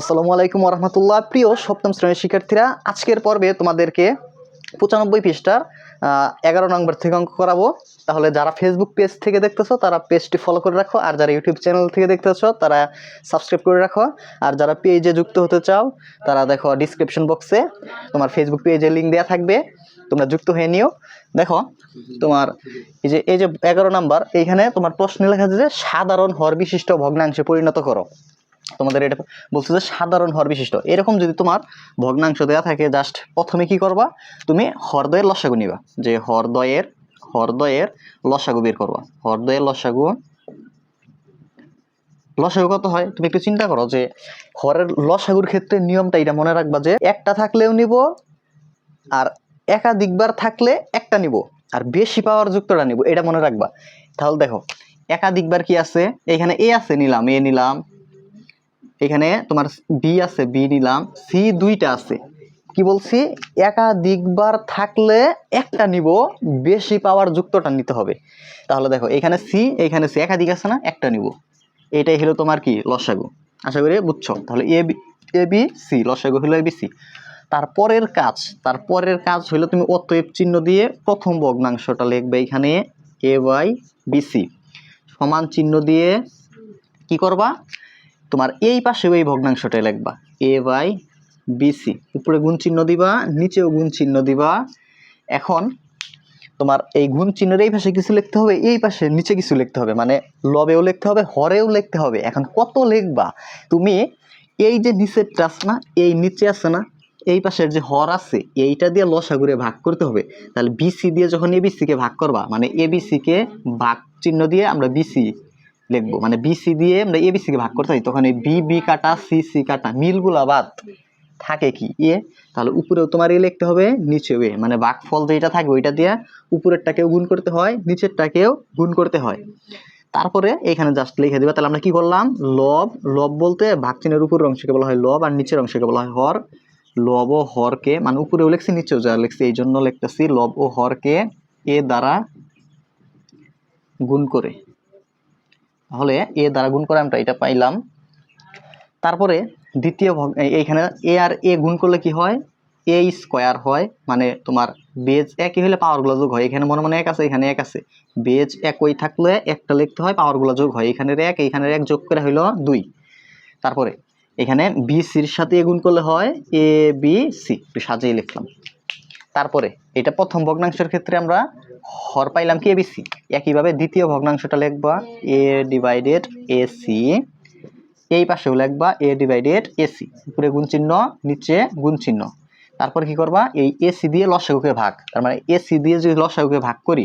আসসালামু আলাইকুম রহমতুল্লাহ প্রিয় সপ্তম শ্রেণির শিক্ষার্থীরা, আজকের পর্বে তোমাদেরকে পঁচানব্বই পৃষ্ঠার এগারো নম্বর থেকে অঙ্ক করাবো। তাহলে যারা ফেসবুক পেজ থেকে দেখতেছো, তারা পেজটি ফলো করে রাখো। আর যারা ইউটিউব চ্যানেল থেকে দেখতেছো, তারা সাবস্ক্রাইব করে রাখো। আর যারা পেজে যুক্ত হতে চাও, তারা দেখো ডিসক্রিপশন বক্সে তোমার ফেসবুক পেজের লিঙ্ক দেওয়া থাকবে। তোমরা যুক্ত হয়ে নিও। দেখো, তোমার এই যে এই যে এগারো নাম্বার, এইখানে তোমার প্রশ্নে লেখা আছে যে, সাধারণ হর বিশিষ্ট ভগ্নাংশে পরিণত করো। তোমাদের এটা বলছে যে সাধারণ হর বিশিষ্ট। এরকম যদি তোমার ভগ্নাংশ দেওয়া থাকে জাস্ট প্রথমে কি করবা? তুমি হরদয়ের লসাগু নিবা। যে হরদয়ের হরদয়ের লসাগু বের করবা। হরদয়ের লসাগু লসাগু কত হয়? তুমি একটু চিন্তা করো যে হরের লসাগুর ক্ষেত্রে নিয়মটা এটা মনে রাখবা যে একটা থাকলেও নিব আর একাধিকবার থাকলে একটা নিব আর বেশি পাওয়ার যুক্তটা নিব, এটা মনে রাখবা। তাহলে দেখো, একাধিকবার কি আছে? এখানে এ আছে, নিলাম এ নিলাম এখানে তোমার বি আছে বি নিলাম সি দুইটা আছে। কি বলছি? একাধিকবার থাকলে একটা নিব, বেশি পাওয়ার যুক্তটা নিতে হবে। তাহলে দেখো, এখানে সি এখানে সি একাধিক আছে না, একটা নিব। এটাই হলো তোমার কি? লসাগু। আশা করি বুঝছ? তাহলে A B A B C লসাগু হলো এ বি সি তারপরের কাজ তারপরের কাজ হলো তুমি অতএব চিহ্ন দিয়ে প্রথম ভগ্নাংশটা লিখবে এখানে এ ওয়াই বিসি সমান চিহ্ন দিয়ে কি করবা? তোমার এই পাশেও এই ভগ্নাংশটা লিখবা। এ বাই বিসি উপরে গুণ চিহ্ন দিবা, নিচেও গুণ চিহ্ন দিবা। এখন তোমার এই গুণ চিহ্নের এই পাশে কিছু লিখতে হবে, এই পাশে নিচে কিছু লিখতে হবে। মানে লবেও লিখতে হবে, হরেও লিখতে হবে। এখন কত লিখবা? তুমি এই যে নিচেরটা আছে না, এই নিচে আছে না, এই পাশের যে হর আছে, এইটা দিয়ে লসাগুরে ভাগ করতে হবে। তাহলে বিসি দিয়ে যখন এবিসি কে ভাগ করবা মানে এবিসি কে ভাগ চিহ্ন দিয়ে আমরা বিসি লিখব। মানে বিসি দিয়ে আমরা এবিসি কে ভাগ করতে হয় তখন এই বি বি কাটা সি সি কাটা মিলগুলা বাদ থাকে কি? এ তাহলে উপরেও তোমার এ লিখতে হবে নিচেও এ মানে ভাগফল যেটা থাকে ওইটা দিয়ে উপরেরটাকেও গুণ করতে হয় নিচেরটাকেও গুণ করতে হয়। তারপরে এখানে জাস্ট লিখে দিবা। তাহলে আমরা কি করলাম? লব লব বলতে ভাগ চিহ্নের উপরের অংশকে বলা হয় লব আর নিচের অংশকে বলা হয় হর। লব ও হরকে মানে উপরেও লিখছি নিচেও যা লিখছি এই জন্য লিখতেছি লব ও হরকে এ দ্বারা গুণ করে। তাহলে এ দ্বারা গুণ করে আমরা এটা পাইলাম। তারপরে দ্বিতীয় এইখানে এ আর এ গুণ করলে কি হয়? এ স্কোয়ার হয় মানে তোমার বেজ একই হলে পাওয়ারগুলো যোগ হয়। এখানে মনে মনে এক আছে, এখানে এক আছে। বেজ একই থাকলে একটা লিখতে হয় পাওয়ারগুলো যোগ হয়। এখানের এক এইখানের এক যোগ করে হইল দুই। তারপরে এখানে বি সির সাথে এ গুণ করলে হয় এ বি সি সাজিয়ে লিখলাম। তারপরে এটা প্রথম ভগ্নাংশের ক্ষেত্রে আমরা হর পাইলাম কি এবিসি একইভাবে দ্বিতীয় ভগ্নাংশটা লিখবা এ ডিভাইডেড এ সি এই পাশেও লিখবা এ ডিভাইডেড এসি উপরে গুণ চিহ্ন, নিচে গুণ চিহ্ন। তারপর কি করবা? এই এসি দিয়ে লসাগুকে ভাগ। তার মানে এসি দিয়ে যদি লসাগুকে ভাগ করি,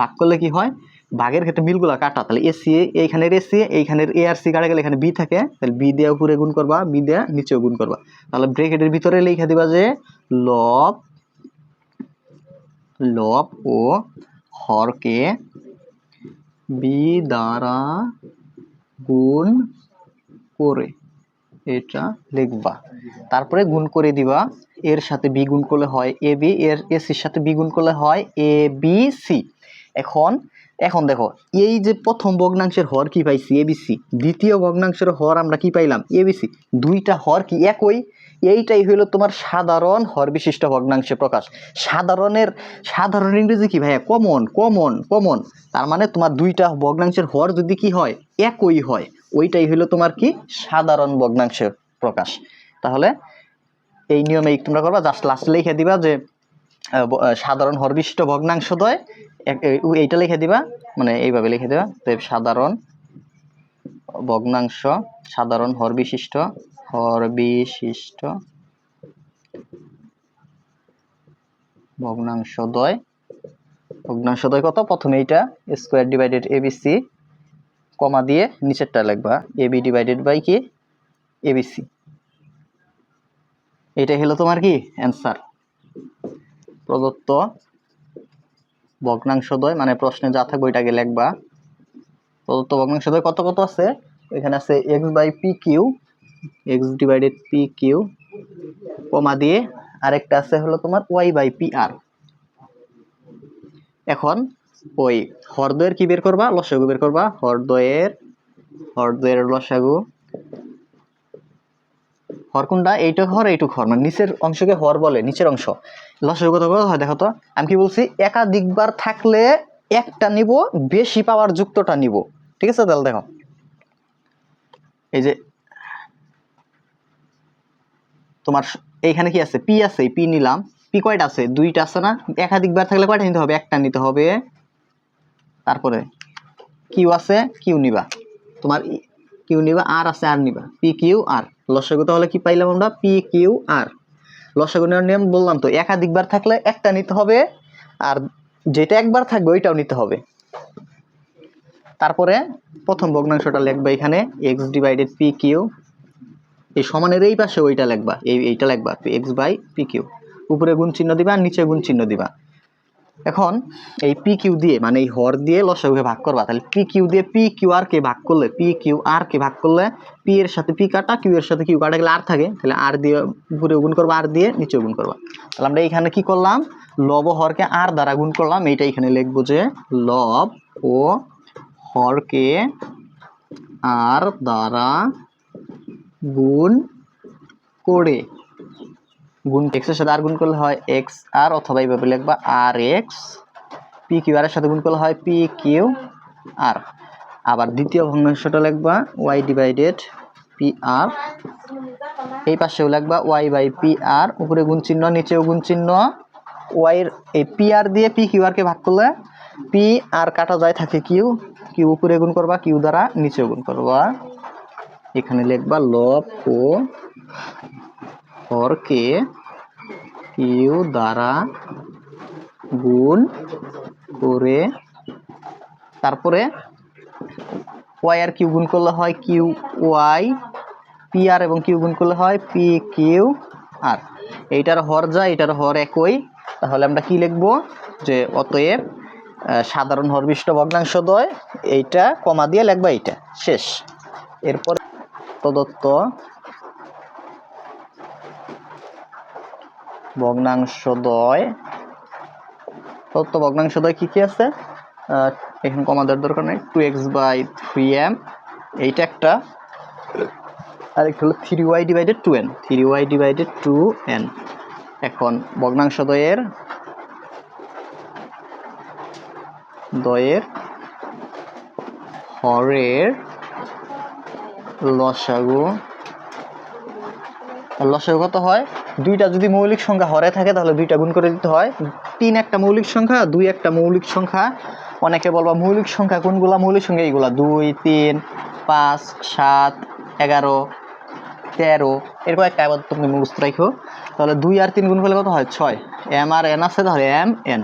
ভাগ করলে কি হয়? ভাগের ক্ষেত্রে মিলগুলা কাটা। তাহলে এসি এইখানের এসি এইখানের এ আর সি কাটা গেলে এখানে বি থাকে। তাহলে বি দিয়ে উপরে গুণ করবা বি দিয়ে নিচেও গুণ করবা। তাহলে ব্রেকেটের ভিতরে লিখে দিবা যে লব লব ও হরকে বি দ্বারা গুণ করে। এটা লিখবা। তারপরে গুণ করে দিবা। এর সাথে বি গুণ করলে হয় এ বি, এর এসির সাথে বি গুণ করলে হয় এ বি সি। এখন এখন দেখো, এই যে প্রথম ভগ্নাংশের হর কি পাইছি? এবিসি। দ্বিতীয় ভগ্নাংশের হর আমরা কি পাইলাম? এবিসি। দুইটা হর কি একই? এইটাই হইল তোমার সাধারণ হর বিশিষ্ট ভগ্নাংশে প্রকাশ। সাধারণের, সাধারণ ইংরেজি কি ভাইয়া? Common common common. তার মানে তোমার দুইটা ভগ্নাংশের হর যদি কি হয়, একই হয়। ওইটাই হইল তোমার কি? সাধারণ ভগ্নাংশের প্রকাশ। তাহলে এই নিয়মে তোমরা করবা। জাস্ট লাস্ট লিখে দিবা যে সাধারণ হর বিশিষ্ট ভগ্নাংশদ্বয় এক- এই- এইটা লিখে দিবা মানে এইভাবে লিখে দিবা। যে সাধারণ ভগ্নাংশ, সাধারণ হর বিশিষ্ট হর বিশিষ্ট ভগ্নাংশদ্বয় ভগ্নাংশদ্বয় কত? প্রথমে এইটা স্কোয়ার ডিভাইডেড এবিসি কমা দিয়ে নিচেরটা লিখবা। এবি ডিভাইডেড বাই কি? এবিসি এটাই হলো তোমার কি? অ্যান্সার প্রদত্ত ভগ্নাংশদ্বয় মানে প্রশ্নে যা থাকবে ওইটাকে লিখবা। প্রদত্ত ভগ্নাংশদ্বয় কত কত আছে? এখানে আছে X by P Q X divided P Q comma দিয়ে আরেকটা আছে হলো তোমার ওয়াই বাই পি আর এখন ওই হরদয়ের কি বের করবা? লসাগু বের করবা? হরদয়ের হরদয়ের লসাগু হর কোনটা? এইটুক হর এইটুক হর। মানে নিচের অংশকে হর বলে, নিচের অংশ। লসাগু কত হয়, দেখো তো। আমি কি বলছি? একাধিকবার থাকলে একটা নিব, বেশি পাওয়ার যুক্তটা নিব। ঠিক আছে তাহলে দেখো। এই যে তোমার এইখানে কি আছে? পি আছে, পি নিলাম। পি কয়টা আছে? দুইটা আছে না? একাধিকবার থাকলে কয়টা নিতে হবে? একটা নিতে হবে। তারপরে কিউ আছে, কিউ নিবা। তোমার কিউ নিবা আর আছে আর নিবা। পি কিউ আর লসাগু তাহলে কি পাইলাম আমরা? পি কিউ আর লসাগু নেওয়ার নিয়ম বললাম তো, একাধিকবার থাকলে একটা নিতে হবে, আর যেটা একবার থাকবে ওইটাও নিতে হবে। তারপরে প্রথম ভগ্নাংশটা লিখবা এখানে এক্স ডিভাইডেড পি কিউ এই সমানের এই পাশে ওইটা লিখবা, এই এইটা লিখবা এক্স বাই পি কিউ উপরে গুণ চিহ্ন দিবা আর নিচে গুণ চিহ্ন দিবা। এখন এই পি কিউ দিয়ে মানে এই হর দিয়ে লসাগুকে ভাগ করবা। তাহলে পি কিউ দিয়ে পি কিউ আর কে ভাগ করলে পি কিউ আর কে ভাগ করলে পি এর সাথে পি কাটা কিউ এর সাথে কিউ কাটা গেলে আর থাকে। তাহলে আর দিয়ে উপরে গুণ করবা আর দিয়ে নিচে গুণ করবা। তাহলে আমরা এখানে কি করলাম? লব হরকে আর দ্বারা গুণ করলাম। এইটা এখানে লিখব যে লব ও হরকে আর দ্বারা গুণ করে। গুণ এক্সের সাথে আর গুণ করলে হয় এক্স আর অথবা এইভাবে লিখবা আর এক্স পি কিউ আর এর সাথে গুণ করলে হয় পি কিউ আর আবার দ্বিতীয় ভগ্নাংশটা লিখবা ওয়াই ডিভাইডেড পি আর এই পাশেও লিখবা ওয়াই বাই পি আর উপরে গুণ চিহ্ন, নিচেও গুণ চিহ্ন। ওয়াই এর এই পি আর দিয়ে পি কিউ আর কে ভাগ করলে পি আর কাটা যায় থাকে কিউ কিউ উপরে গুণ করবা কিউ দ্বারা নিচেও গুণ করবা। এখানে লিখবা লব ও হরকে কিউ দ্বারা গুণ করে, তারপরে ওয়াই আর কিউ গুণ করলে হয় কিউ ওয়াই পি আর এবং কিউ গুণ করলে হয় পি কিউ আর এইটার হর যা এটার হর একই। তাহলে আমরা কি লিখব? যে অতএব সাধারণ হরবিষ্ট ভগ্নাংশ দয় এইটা কমা দিয়ে লিখবা এইটা। শেষ। এরপর প্রদত্ত ভগ্নাংশদ্বয় প্রদত্ত ভগ্নাংশদ্বয় কি কি আছে? এখানে কমা দেওয়ার দরকার নেই। Two X by three M এইটা একটা। আর একটা হলো three Y divided two N three Y divided two N এখন ভগ্নাংশদ্বয়ের দয়ের হরের লসাগু লসাগু কত হয়? দুইটা যদি মৌলিক সংখ্যা হরে থাকে, তাহলে দুইটা গুণ করে দিতে হয়। তিন একটা মৌলিক সংখ্যা, দুই একটা মৌলিক সংখ্যা। অনেকে বলবা মৌলিক সংখ্যা কোনগুলা? মৌলিক সংখ্যা এইগুলা। দুই, তিন, পাঁচ, সাত, এগারো, তেরো। এরকম একটা আবার তুমি মুখস্থ রাখো। তাহলে দুই আর তিন গুণ করলে কত হয়? ছয়। এম আর এন আছে, তাহলে এম এন।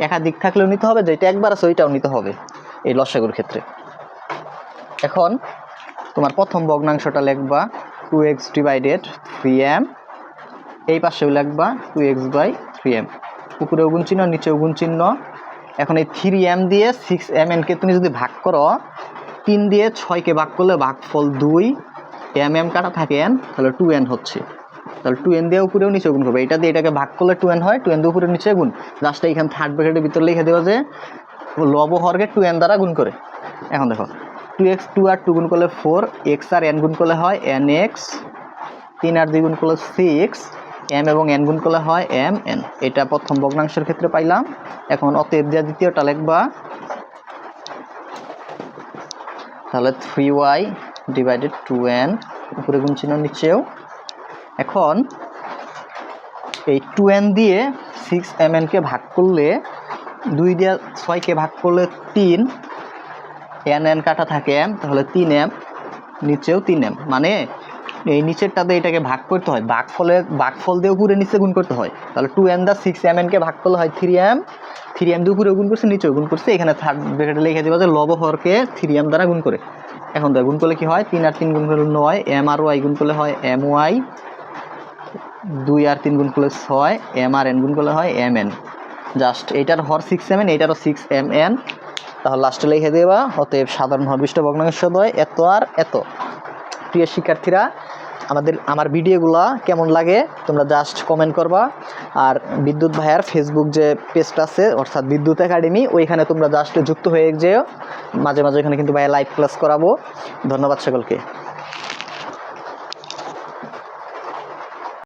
একাধিক থাকলেও নিতে হবে, যেটা একবার আছে ওইটাও নিতে হবে এই লসাগুর ক্ষেত্রে। এখন তোমার প্রথম ভগ্নাংশটা লেখবা। Two X divided three M এই পাশেও লিখবা two X by three M উপরে গুণ চিহ্ন নিচে গুণ চিহ্ন। এখন এই থ্রি এম দিয়ে সিক্স এম এনকে তুমি যদি ভাগ করো, তিন দিয়ে ছয়কে ভাগ করলে ভাগফল দুই। এম এম কাটা থাকে এন তাহলে টু এন হচ্ছে। তাহলে টু এন দিয়ে উপরেও নিচে গুণ করবে। এটা দিয়ে এটাকে ভাগ করলে টু এন হয় টু এন দিয়ে উপরে নিচে গুণ। লাস্টে এখানে থার্ড ব্র্যাকেটের ভিতরে লিখে দেওয়া যে, লব হরকে টু এন দ্বারা গুণ করে। এখন দেখো টু এক্স টু আর টু গুণ করলে ফোর এক্স আর এন গুণ করলে হয় এন এক্স তিন আর দুই গুণ করলে সিক্স এম এবং এন গুণ করলে হয় এম এন এটা প্রথম ভগ্নাংশের ক্ষেত্রে পাইলাম। এখন অতএব দিয়া দ্বিতীয়টা লিখবা। তাহলে three Y divided two N উপরে গুণ নিচেও। এখন এই টু এন দিয়ে সিক্স এম এনকে ভাগ করলে, দুই দিয়ে ছয়কে ভাগ করলে তিন। এন এন কাটা থাকে এম তাহলে তিন এম নিচেও তিন এম মানে এই নিচেরটাতে এটাকে ভাগ করতে হয়। ভাগফলের ভাগফল দিয়ে উপরে নিচে গুণ করতে হয়। তাহলে টু এন দা সিক্স এম এনকে ভাগ করলে হয় থ্রি এম থ্রি এম দিয়ে উপরে গুণ করছে, নিচেও গুণ করছে। এখানে থার্ড ব্রেকেটে লিখে দেওয়া যে লব হরকে থ্রি এম দ্বারা গুণ করে। এখন দেখ, গুণ করলে কি হয়? তিন আর তিন গুণ করলে নয় এম আর ওয়াই গুণ করলে হয় এম ওয়াই দুই আর তিন গুণ করলে ছয় এম আর এন গুণ করলে হয় এম এন জাস্ট এইটার হর সিক্স এম এন এইটারও সিক্স এম এন তাহলে লাস্টে লিখে দেবা অতএব সাধারণ হরবিষ্ট ভগ্নাংশ দয় এত আর এত। প্রিয় শিক্ষার্থীরা আমাদের, আমার ভিডিওগুলো কেমন লাগে তোমরা জাস্ট কমেন্ট করবা। আর বিদ্যুৎ ভাইয়ার ফেসবুক যে পেজটা আছে, অর্থাৎ বিদ্যুৎ একাডেমি, ওইখানে তোমরা জাস্ট যুক্ত হয়ে যেও। মাঝে মাঝে ওইখানে কিন্তু ভাইয়া লাইভ ক্লাস করাবো। ধন্যবাদ সকলকে।